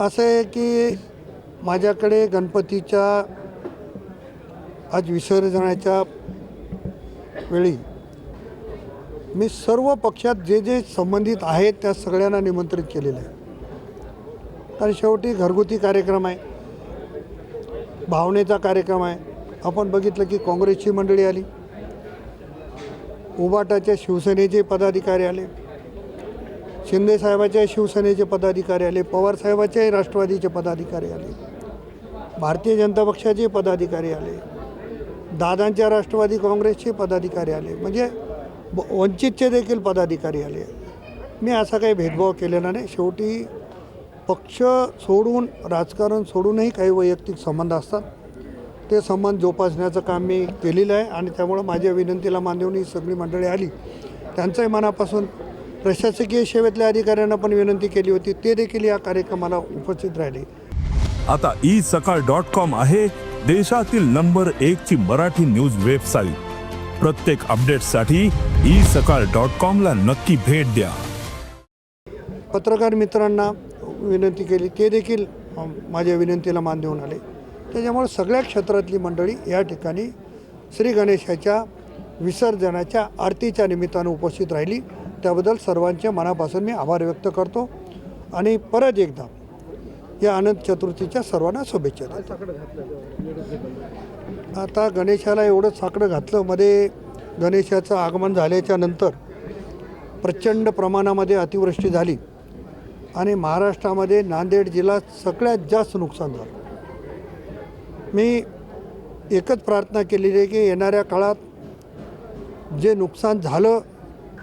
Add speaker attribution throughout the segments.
Speaker 1: असं आहे की माझ्याकडे गणपतीच्या आज विसर्जनाच्या वेळी मी सर्व पक्षात जे जे संबंधित आहेत त्या सगळ्यांना निमंत्रित केलेलं आहे. कारण शेवटी घरगुती कार्यक्रम आहे. भावनेचा कार्यक्रम आहे. आपण बघितलं की काँग्रेसची मंडळी आली. उबाटाच्या शिवसेनेचे पदाधिकारी आले. शिंदे साहेबाचे शिवसेनेचे पदाधिकारी आले पवार राष्ट्रवादीचे पदाधिकारी आले भारतीय जनता पक्षाचे पदाधिकारी आले दादांच्या राष्ट्रवादी काँग्रेसचे पदाधिकारी आले म्हणजे वंचितचे देखील पदाधिकारी आले. मी असा काही भेदभाव केलेला नाही. शेवटी पक्ष सोडून राजकारण सोडूनही काही वैयक्तिक संबंध असतात. ते संबंध जोपासण्याचं काम मी केलेलं आहे आणि त्यामुळं माझ्या विनंतीला मान ही सगळी मंडळी आली. त्यांचंही मनापासून प्रशासकीय सेवेतल्या अधिकाऱ्यांना पण विनंती केली होती. ते देखील या कार्यक्रमाला उपस्थित राहिले.
Speaker 2: आता ई सकाळ डॉट कॉम आहे देशातील नंबर एक ची मराठी न्यूज वेबसाईट. प्रत्येक अपडेटसाठी ई सकाळ डॉट कॉम ला नक्की भेट द्या.
Speaker 1: पत्रकार मित्रांना विनंती केली. ते देखील माझ्या विनंतीला मान देऊन आले. त्याच्यामुळे सगळ्या क्षेत्रातली मंडळी या ठिकाणी श्री गणेशाच्या विसर्जनाच्या आरतीच्या निमित्तानं उपस्थित राहिली. त्याबद्दल सर्वांच्या मनापासून मी आभार व्यक्त करतो आणि परत एकदा या अनंत चतुर्थीच्या सर्वांना शुभेच्छा देतो. आता गणेशाला एवढं साकडं घातलं मध्ये गणेशाचं आगमन झाल्याच्यानंतर प्रचंड प्रमाणामध्ये अतिवृष्टी झाली आणि महाराष्ट्रामध्ये नांदेड जिल्हा सगळ्यात जास्त नुकसान झालं. मी एकच प्रार्थना केलेली आहे की येणाऱ्या काळात जे नुकसान झालं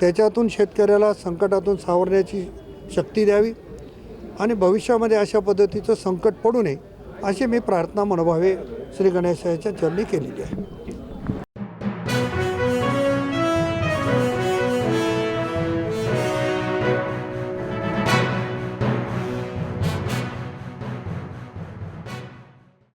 Speaker 1: त्याच्यातून शेतकऱ्याला संकटातून सावरण्याची शक्ती द्यावी आणि भविष्यामध्ये अशा पद्धतीचं संकट पडू नये अशी मी प्रार्थना मनोभावे श्री गणेशाच्या चरणी केलेली आहे.